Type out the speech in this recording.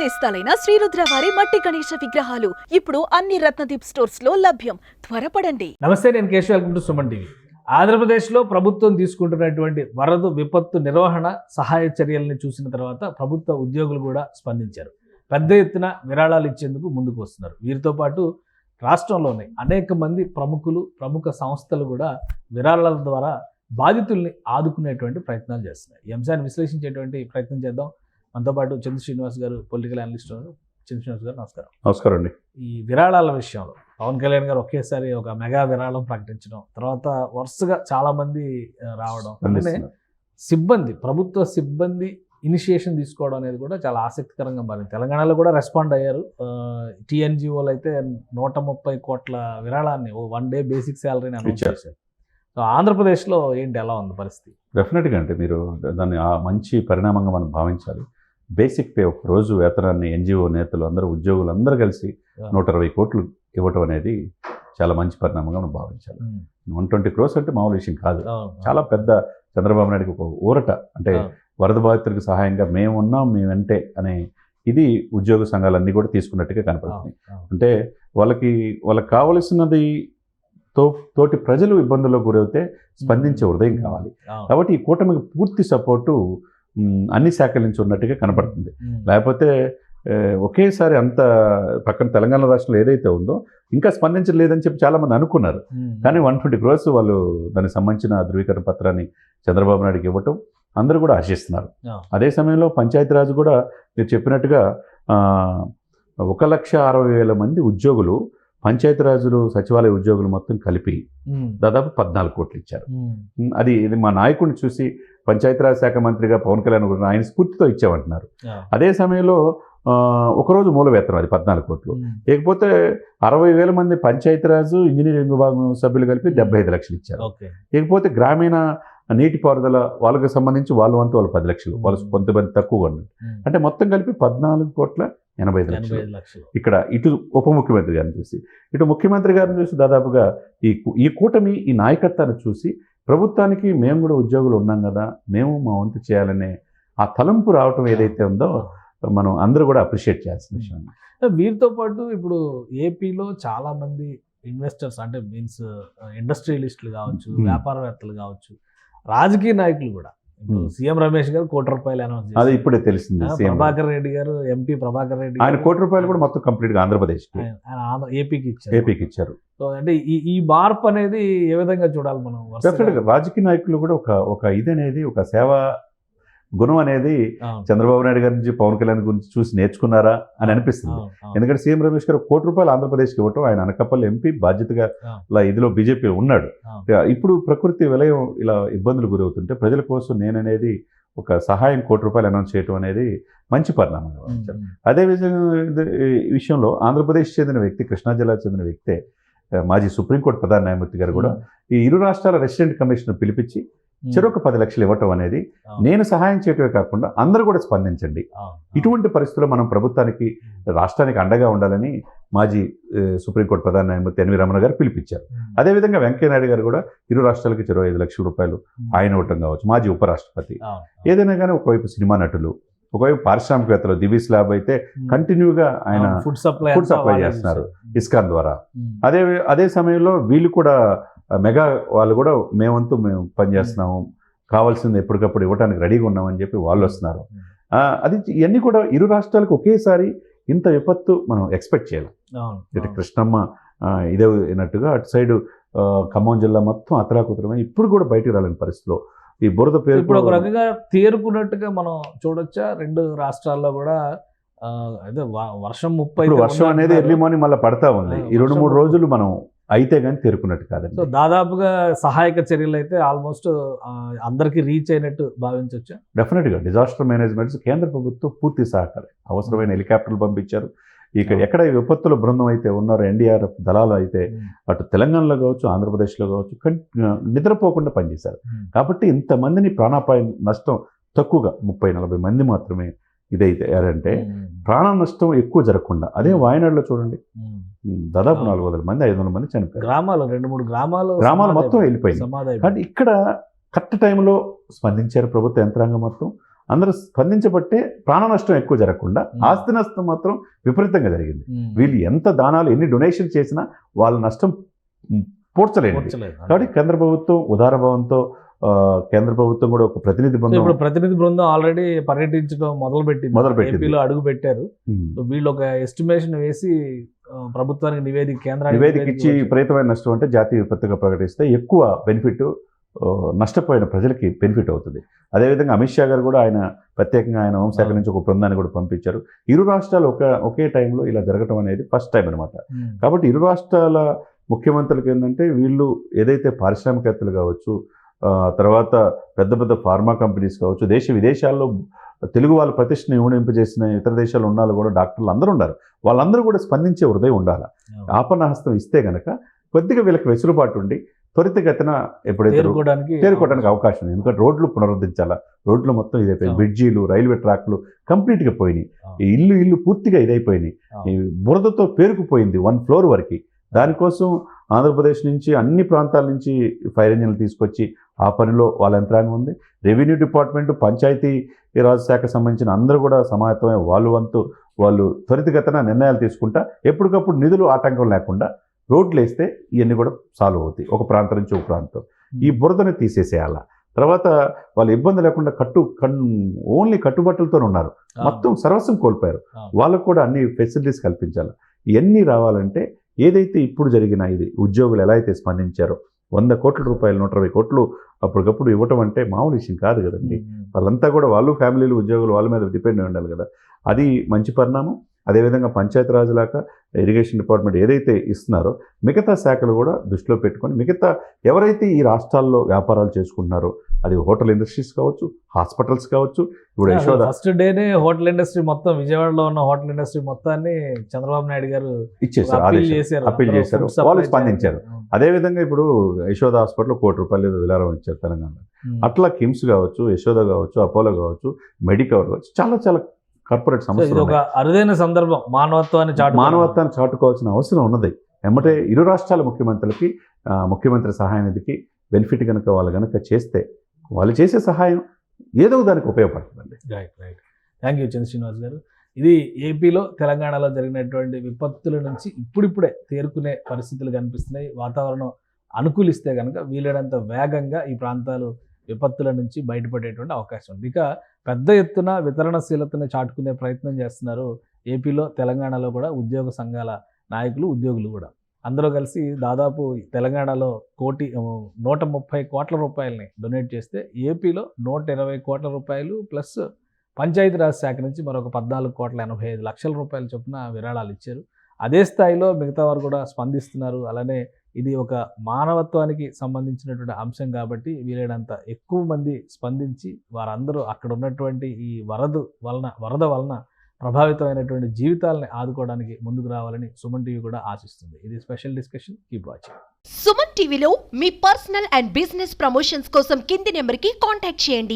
నేస్తాలైన శ్రీరుద్ర వారి మట్టి గణేష విగ్రహాలు. ఇప్పుడు అన్ని రత్నదీప్ స్టోర్స్లో లభ్యం. త్వరపడండి. నమస్తే నేను Keshav welcome to Suman TV. ఆంధ్రప్రదేశ్లో ప్రభుత్వం తీసుకుంటున్నటువంటి వరద విపత్తు నిర్వహణ సహాయ చర్యల్ని చూసిన తర్వాత ప్రభుత్వ ఉద్యోగులు కూడా స్పందించారు. పెద్ద ఎత్తున విరాళాలు ఇచ్చేందుకు ముందుకు వస్తున్నారు. వీరితో పాటు రాష్ట్రంలోనే అనేక మంది ప్రముఖులు ప్రముఖ సంస్థలు కూడా విరాళాల ద్వారా బాధితుల్ని ఆదుకునేటువంటి ప్రయత్నాలు చేస్తున్నాయి. ఈ అంశాన్ని విశ్లేషించేటువంటి ప్రయత్నం చేద్దాం. మనతో పాటు చంద్ర శ్రీనివాస్ గారు పొలిటికల్ అనలిస్ట్ చంద్ర శ్రీనివాస్ గారు నమస్కారం. నమస్కారం అండి. ఈ విరాళాల విషయంలో పవన్ కళ్యాణ్ గారు ఒకేసారి ఒక మెగా విరాళం ప్రకటించడం తర్వాత వరుసగా చాలా మంది రావడం అందిస్తున్నారు. సిబ్బంది ప్రభుత్వ సిబ్బంది ఇనిషియేషన్ తీసుకోవడం అనేది కూడా చాలా ఆసక్తికరంగా మారింది. తెలంగాణలో కూడా రెస్పాండ్ అయ్యారు. టీఎన్జిఓలు అయితే నూట ముప్పై కోట్ల విరాళాన్ని ఓ వన్ డే బేసిక్ శాలరీని అనౌన్స్. చేశారు. సో ఆంధ్రప్రదేశ్లో ఏంటి ఎలా ఉంది పరిస్థితి? డెఫినెట్గా అంటే మీరు దాన్ని ఆ మంచి పరిణామంగా మనం భావించాలి. బేసిక్ పే ఒక రోజు వేతనాన్ని ఎన్జిఓ నేతలు అందరూ ఉద్యోగులు అందరూ కలిసి. నూట ఇరవై కోట్లు ఇవ్వటం అనేది చాలా మంచి పరిణామంగా మనం భావించాలి వన్ ట్వంటీ క్రోస్ అంటే మామూలు విషయం కాదు చాలా పెద్ద చంద్రబాబు నాయుడుకి ఒక ఊరట అంటే. వరద బాధితులకు సహాయంగా మేము ఉన్నాం మేము అంటే అనే ఇది ఉద్యోగ సంఘాలన్నీ కూడా తీసుకున్నట్టుగా కనపడుతుంది. అంటే వాళ్ళకి వాళ్ళకి కావలసినది తో తోటి ప్రజలు ఇబ్బందుల్లో గురవుతే స్పందించే హృదయం కావాలి. కాబట్టి ఈ కూటమికి పూర్తి సపోర్టు అన్ని శాఖల నుంచి ఉన్నట్టుగా కనపడుతుంది. లేకపోతే ఒకేసారి అంత పక్కన తెలంగాణ రాష్ట్రంలో ఏదైతే ఉందో ఇంకా స్పందించలేదని చెప్పి చాలామంది అనుకున్నారు. కానీ వన్ ట్వంటీ క్రోర్స్ వాళ్ళు దానికి సంబంధించిన ధృవీకరణ పత్రాన్ని చంద్రబాబు నాయుడుకి ఇవ్వటం అందరూ కూడా అవును. అదే సమయంలో పంచాయతీరాజ్ కూడా మీరు చెప్పినట్టుగా ఒక లక్ష అరవై వేల మంది ఉద్యోగులు పంచాయతీరాజులు సచివాలయ ఉద్యోగులు మొత్తం కలిపి. దాదాపు పద్నాలుగు కోట్లు ఇచ్చారు అది ఇది మా నాయకుడిని చూసి పంచాయతీరాజ్ శాఖ మంత్రిగా పవన్ కళ్యాణ్ కూడా ఆయన స్ఫూర్తితో ఇచ్చామంటున్నారు. అదే సమయంలో ఒకరోజు మూల వేతనం అది పద్నాలుగు కోట్లు. లేకపోతే అరవై వేల మంది పంచాయతీరాజు ఇంజనీరింగ్ విభాగం సభ్యులు కలిపి డెబ్బై ఐదు లక్షలు ఇచ్చారు లేకపోతే గ్రామీణ నీటిపారుదల వాళ్ళకి సంబంధించి వాళ్ళు వంతు వాళ్ళు పది లక్షలు వాళ్ళు. కొంతమంది తక్కువగా ఉన్నారు. అంటే మొత్తం కలిపి పద్నాలుగు కోట్ల ఎనభై ఐదు లక్షలు ఇక్కడ ఇటు ఉప ముఖ్యమంత్రి గారిని చూసి ఇటు ముఖ్యమంత్రి గారిని చూసి దాదాపుగా ఈ ఈ కూటమి ఈ నాయకత్వాన్ని చూసి ప్రభుత్వానికి మేము కూడా ఉద్యోగులు ఉన్నాం కదా మేము మా వంతు చేయాలనే ఆ తలంపు రావటం ఏదైతే ఉందో మనం అందరూ కూడా అప్రిషియేట్ చేయాల్సిన విషయం వీరితో పాటు ఇప్పుడు ఏపీలో చాలా మంది ఇన్వెస్టర్స్ అంటే మీన్స్ ఇండస్ట్రియలిస్టులు కావచ్చు Hmm. వ్యాపారవేత్తలు కావచ్చు రాజకీయ నాయకులు కూడా Hmm. సీఎం రమేష్ గారు కోటి రూపాయలు అనౌన్స్ అది ఇప్పుడే తెలిసింది ప్రభాకర్ రెడ్డి గారు ఎంపీ ప్రభాకర్ రెడ్డి ఆయన కోటి రూపాయలు కూడా మొత్తం కంప్లీట్గా ఆంధ్రప్రదేశ్కి. ఆయన- ఆయన ఆంధ్ర ఏపీకి ఇచ్చారు. ఏపీకి ఇచ్చారు. సో అంటే ఈ ఈ మార్పు అనేది ఏ విధంగా చూడాలి మనం? రాజకీయ నాయకులు కూడా ఒక ఒక ఇది అనేది ఒక సేవా గుణం అనేది చంద్రబాబు నాయుడు గారి నుంచి పవన్ కళ్యాణ్ గురించి చూసి నేర్చుకున్నారా అని అనిపిస్తుంది. ఎందుకంటే సీఎం రమేష్ గారు కోటి రూపాయలు ఆంధ్రప్రదేశ్కి ఇవ్వటం ఆయన అనకాపల్లి ఎంపీ బాధ్యతగా. ఇలా ఇదిలో బీజేపీ ఉన్నాడు. ఇప్పుడు ప్రకృతి విలయం ఇలా ఇబ్బందులు గురవుతుంటే ప్రజల కోసం నేననేది ఒక సహాయం కోటి రూపాయలు అనౌన్స్ చేయడం అనేది మంచి పరిణామం అదే విధంగా ఇది- ఈ విషయంలో ఆంధ్రప్రదేశ్ చెందిన వ్యక్తి కృష్ణా జిల్లాకు చెందిన వ్యక్తే మాజీ సుప్రీంకోర్టు ప్రధాన న్యాయమూర్తి గారు కూడా ఈ ఇరు రాష్ట్రాల రెసిడెంట్ కమిషన్ పిలిపించి చెరొక పది లక్షలు ఇవ్వటం అనేది నేను సహాయం చేయటమే కాకుండా అందరూ కూడా స్పందించండి. ఇటువంటి పరిస్థితుల్లో మనం ప్రభుత్వానికి రాష్ట్రానికి అండగా ఉండాలని మాజీ సుప్రీంకోర్టు ప్రధాన న్యాయమూర్తి ఎన్వి రమణ గారు పిలిపించారు. అదేవిధంగా వెంకయ్యనాయుడు గారు కూడా ఇరు రాష్ట్రాలకి ఇరవై ఐదు లక్షల రూపాయలు ఆయన ఇవ్వటం కావచ్చు మాజీ ఉపరాష్ట్రపతి. ఏదైనా కానీ ఒకవైపు సినిమా నటులు ఒకవైపు పారిశ్రామికవేత్తలు దివీస్ ల్యాబ్ అయితే కంటిన్యూగా ఆయన ఫుడ్ సప్లై ఫుడ్ సప్లై చేస్తున్నారు. ఇస్కాన్ ద్వారా. అదే అదే సమయంలో వీళ్ళు కూడా మెగా వాళ్ళు కూడా మేమంతూ మేము పనిచేస్తున్నాము. కావాల్సింది ఎప్పటికప్పుడు ఇవ్వడానికి రెడీగా ఉన్నామని చెప్పి వాళ్ళు వస్తున్నారు. అది ఇవన్నీ కూడా ఇరు రాష్ట్రాలకు ఒకేసారి ఇంత విపత్తు మనం ఎక్స్పెక్ట్ చేయాలి. ఇటు. కృష్ణమ్మ ఇదే అయినట్టుగా అటు సైడ్ ఖమ్మం జిల్లా మొత్తం అతలాకుతలమై ఇప్పుడు కూడా బయటికి రాలేని పరిస్థితిలో ఈ బురద పేరు ఇప్పుడు ఒక రకంగా తేరుకున్నట్టుగా మనం చూడొచ్చా? రెండు రాష్ట్రాల్లో కూడా అదే వర్షం ముప్పై వర్షం అనేది ఎర్లీ మార్నింగ్ మళ్ళీ పడతా ఉంది. ఈ రెండు మూడు రోజులు మనం అయితే కానీ తేరుకున్నట్టు సో కాదండి దాదాపుగా సహాయక చర్యలు అయితే ఆల్మోస్ట్ అందరికి రీచ్ అయినట్టు భావించవచ్చు డెఫినెట్గా డిజాస్టర్ మేనేజ్మెంట్స్ కేంద్ర ప్రభుత్వం పూర్తి సహకారం. అవసరమైన హెలికాప్టర్లు పంపించారు. ఇక్కడ ఎక్కడ ఈ విపత్తుల బృందం అయితే ఉన్నారో ఎన్డీఆర్ఎఫ్ దళాలు అయితే అటు తెలంగాణలో కావచ్చు ఆంధ్రప్రదేశ్లో కావచ్చు నిద్రపోకుండా పనిచేశారు. కాబట్టి ఇంతమందిని ప్రాణాపాయ నష్టం తక్కువగా ముప్పై నలభై మంది మాత్రమే ఇదైతే. అంటే ప్రాణ నష్టం ఎక్కువ జరగకుండా అదే వాయనాడులో చూడండి దాదాపు. నాలుగు వందల మంది ఐదు వందల మంది చనిపోయారు గ్రామాలు రెండు మూడు గ్రామాలు గ్రామాలు మొత్తం. వెళ్ళిపోయింది కానీ. ఇక్కడ కరెక్ట్ టైంలో స్పందించారు ప్రభుత్వ యంత్రాంగం మొత్తం అందరూ స్పందించబట్టే ప్రాణ నష్టం ఎక్కువ జరగకుండా. ఆస్తి నష్టం మాత్రం విపరీతంగా జరిగింది. వీళ్ళు ఎంత దానాలు ఎన్ని డొనేషన్ చేసినా వాళ్ళ నష్టం పూడ్చలేదు. కాబట్టి కేంద్ర ప్రభుత్వం ఉదారభావంతో కేంద్ర ప్రభుత్వం కూడా ఒక ప్రతినిధి బృందం. ఇప్పుడు ప్రతినిధి బృందం ఆల్రెడీ పర్యటించడం మొదలు మొదలుపెట్టింది. ఏపీలో అడుగు పెట్టారు. వీళ్ళు ఒక ఎస్టిమేషన్ వేసి ప్రభుత్వానికి నివేదిక కేంద్రానికి నివేదిక ఇచ్చి విపరీతమైన నష్టం అంటే జాతీయ విపత్తుగా ప్రకటిస్తే ఎక్కువ బెనిఫిట్ నష్టపోయిన ప్రజలకి బెనిఫిట్ అవుతుంది. అదేవిధంగా అమిత్ షా గారు కూడా ఆయన ప్రత్యేకంగా ఆయన హోంశాఖ. నుంచి ఒక బృందాన్ని కూడా పంపించారు. ఇరు రాష్ట్రాలు ఒక ఒకే టైంలో ఇలా జరగటం అనేది ఫస్ట్ టైం అనమాట. కాబట్టి ఇరు రాష్ట్రాల ముఖ్యమంత్రులకు ఏంటంటే వీళ్ళు ఏదైతే పారిశ్రామికవేత్తలు కావచ్చు తర్వాత పెద్ద పెద్ద ఫార్మా కంపెనీస్ కావచ్చు దేశ విదేశాల్లో తెలుగు వాళ్ళ ప్రతిష్టని ఊడింపజేసిన ఇతర దేశాల్లో ఉన్న కూడా డాక్టర్లు అందరూ ఉన్నారు వాళ్ళందరూ కూడా స్పందించే హృదయం ఉండాలి. ఆపన్నహస్తం ఇస్తే గనక కొద్దిగా వీళ్ళకి వెసులుబాటు ఉండి త్వరితగతిన ఎప్పుడైతే తేరుకోవడానికి అవకాశం ఉంది. ఎందుకంటే రోడ్లు పునరుద్ధరించాలా? రోడ్లు మొత్తం ఇదైపోయింది. బ్రిడ్జీలు రైల్వే ట్రాక్లు కంప్లీట్గా పోయినాయి. ఇల్లు ఇల్లు పూర్తిగా ఇదైపోయినాయి. బురదతో పేరుకుపోయింది వన్ ఫ్లోర్ వరకు. దానికోసం ఆంధ్రప్రదేశ్ నుంచి అన్ని ప్రాంతాల నుంచి ఫైర్ ఇంజిన్లు తీసుకొచ్చి ఆ పనిలో వాళ్ళ యంత్రాంగం ఉంది. రెవెన్యూ డిపార్ట్మెంట్ పంచాయతీ రాజ్ శాఖ సంబంధించిన అందరూ కూడా సమాయత్తమై వాళ్ళు వంతు వాళ్ళు త్వరితగతిన నిర్ణయాలు తీసుకుంటా ఎప్పటికప్పుడు నిధులు ఆటంకం లేకుండా రోడ్లు వేస్తే ఇవన్నీ కూడా సాల్వ్ అవుతాయి. ఒక ప్రాంతం నుంచి ఒక ప్రాంతం. ఈ బురదని తీసేసేయాల? తర్వాత వాళ్ళు ఇబ్బంది లేకుండా కట్టు కన్ ఓన్లీ కట్టుబట్టలతో ఉన్నారు. మొత్తం సర్వస్వం కోల్పోయారు. వాళ్ళకు కూడా అన్ని ఫెసిలిటీస్ కల్పించాలి? ఇవన్నీ రావాలంటే ఏదైతే ఇప్పుడు జరిగిన ఇది ఉద్యోగులు ఎలా అయితే స్పందించారో వంద కోట్ల రూపాయలు నూట ఇరవై కోట్లు అప్పటికప్పుడు ఇవ్వటం అంటే మామూలు విషయం కాదు కదండి. వాళ్ళంతా కూడా వాళ్ళు ఫ్యామిలీలు ఉద్యోగులు వాళ్ళ మీద డిపెండ్ అయి ఉండాలి కదా. అది మంచి పరిణామం? అదేవిధంగా పంచాయతీరాజ్ లాగా ఇరిగేషన్ డిపార్ట్మెంట్ ఏదైతే ఇస్తున్నారో మిగతా శాఖలు కూడా దృష్టిలో పెట్టుకొని మిగతా ఎవరైతే ఈ రాష్ట్రాల్లో వ్యాపారాలు చేసుకుంటున్నారో అది హోటల్ ఇండస్ట్రీస్ కావచ్చు హాస్పిటల్స్ కావచ్చు ఇప్పుడు యశోద ఫస్ట్ డేనే హోటల్ ఇండస్ట్రీ మొత్తం విజయవాడలో ఉన్న హోటల్ ఇండస్ట్రీ మొత్తాన్ని చంద్రబాబు నాయుడు గారు ఇచ్చేసారు అప్పీల్ చేశారు వాళ్ళు. స్పందించారు. అదేవిధంగా ఇప్పుడు యశోద హాస్పిటల్ కోటి రూపాయలు ఏదో విలారం ఇచ్చారు తెలంగాణలో. అట్లా కిమ్స్ కావచ్చు యశోద కావచ్చు అపోలో కావచ్చు మెడికవర్ కావచ్చు చాలా చాలా కార్పొరేట్ సో ఇది సంస్థలు ఒక అరుదైన సందర్భం మానవత్వాన్ని చాటు మానవత్వాన్ని చాటుకోవాల్సిన అవసరం ఉన్నది. ఎమ్మటే ఇరు రాష్ట్రాల ముఖ్యమంత్రులకి ముఖ్యమంత్రి సహాయ నిధికి బెనిఫిట్ కనుక వాళ్ళు కనుక చేస్తే వాళ్ళు చేసే సహాయం ఏదో దానికి ఉపయోగపడుతుందండి. Right right thank you Chandra Srinivas garu. ఇది ఏపీలో తెలంగాణలో జరిగినటువంటి విపత్తుల నుంచి ఇప్పుడిప్పుడే తేరుకునే పరిస్థితులు కనిపిస్తున్నాయి. వాతావరణం అనుకూలిస్తే కనుక వీలైనంత వేగంగా ఈ ప్రాంతాలు విపత్తుల నుంచి బయటపడేటువంటి అవకాశం ఉంది. ఇక పెద్ద ఎత్తున వితరణశీలతను చాటుకునే ప్రయత్నం చేస్తున్నారు ఏపీలో తెలంగాణలో కూడా ఉద్యోగ సంఘాల నాయకులు ఉద్యోగులు కూడా. అందరూ కలిసి దాదాపు తెలంగాణలో కోటి నూట ముప్పై కోట్ల రూపాయలని డొనేట్ చేస్తే ఏపీలో నూట ఇరవై కోట్ల రూపాయలు ప్లస్ పంచాయతీరాజ్ శాఖ నుంచి మరొక పద్నాలుగు కోట్ల ఎనభై ఐదు లక్షల రూపాయల చొప్పున విరాళాలు ఇచ్చారు. అదే స్థాయిలో మిగతా వారు కూడా స్పందిస్తున్నారు. అలానే ఇది ఒక మానవత్వానికి సంబంధించినటువంటి అంశం కాబట్టి వీలైనంత ఎక్కువ మంది స్పందించి వారందరూ అక్కడ ఉన్నటువంటి ఈ వరద వలన వరద వలన ప్రభావితమైనటువంటి జీవితాలని ఆదుకోవడానికి ముందుకు రావాలని సుమన్ టీవీ కూడా ఆశిస్తుంది. ఇది special discussion. Keep watching. Suman టీవీలో మీ పర్సనల్ అండ్ బిజినెస్ ప్రమోషన్స్ కోసం కింది నెంబర్కి కాంటాక్ట్ చేయండి.